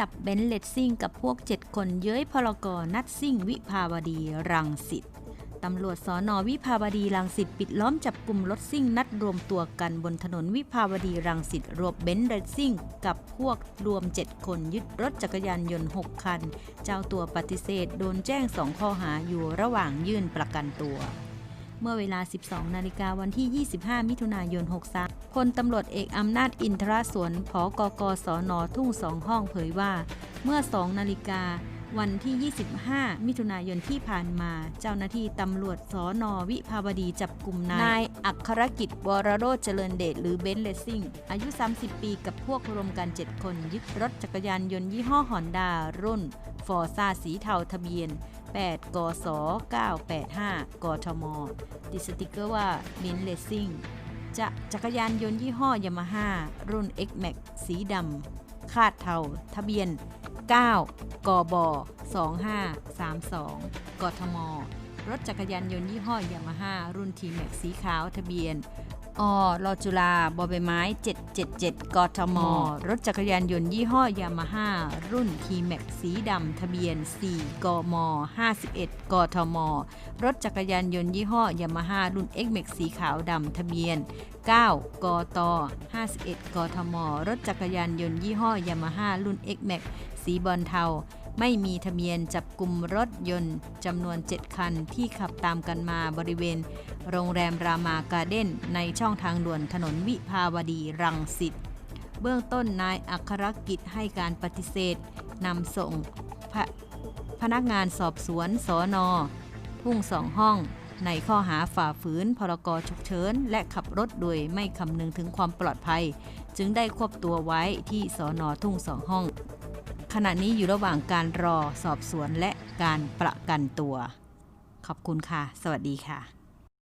จับเบนซ์เลดซิ่งกับพวก 7 คนเย้ยพลกรนัดซิ่งวิภาวดีรังสิตตำรวจสอนอวิภาวดีรังสิตปิดล้อมจับกลุ่มรถซิ่งนัดรวมตัวกันบนถนนวิภาวดีรังสิตรวบเบนซ์เลดซิ่งกับพวกรวม 7 คนยึดรถจักรยานยนต์ 6 คัน เจ้าตัวปฏิเสธโดนแจ้ง 2 ข้อหาอยู่ระหว่างยื่นประกันตัว เมื่อเวลา 12 นาฬิกาวันที่ 25 มิถุนายน 63 พลตำรวจเอกอำนาจอินทรสวนผอกกสนทุ่งสองห้องเผยว่า เมื่อ2นาฬิกาวันที่ 25 มิถุนายนที่ผ่านมา เจ้าหน้าที่ตำรวจสอนอวิภาวดีจับกลุ่มนายนายอัครกิจวรโรจเจริญเดชหรือเบนซ์เลสซิ่ง อายุ 30 ปีกับพวกรวมกัน 7 คน ยึดรถจักรยานยนต์ยี่ห้อฮอนดารุ่น ฟอร์ซาสีเทาทะเบียน 8กศ985 กทมติดสติกเกอร์ว่าเบนซ์เลสซิ่ง จะจักรยานยนต์ยี่ห้อยามาฮ่ารุ่น X-Max สีดำคาดเทาทะเบียน 9 กบ 2532 กทม รถจักรยานยนต์ยี่ห้อยามาฮ่ารุ่น T-Max สีขาวทะเบียน อรอจุฬาบอใบไม้ 777 กทม รถจักรยานยนต์ยี่ห้อยามาฮ่ารุ่น T-Max สีดำทะเบียน 4 กม 51 กทม รถจักรยานยนต์ยี่ห้อยามาฮ่ารุ่น X-Max สีขาวดำทะเบียน 9 กต 51 กทม รถจักรยานยนต์ยี่ห้อยามาฮ่ารุ่น X-Max สีบอลเทา ไม่มีทะเบียนจับกลุ่มรถยนต์จำนวน 7 คันที่ขับตามกันมาบริเวณ โรงแรมรามาการ์เด้น ในช่องทางด่วนถนนวิภาวดีรังสิต เบื้องต้นนายอัครกิจให้การปฏิเสธนำส่งพพนักงานสอบสวนสอนอทุ่งสองห้อง ในข้อหาฝ่าฝืนพรกฉุกเฉินและขับรถโดยไม่คำนึงถึงความปลอดภัย จึงได้ควบตัวไว้ที่สอนอทุ่งสองห้อง ขณะนี้อยู่ระหว่างการรอสอบสวนและการประกันตัว ขอบคุณค่ะ สวัสดีค่ะ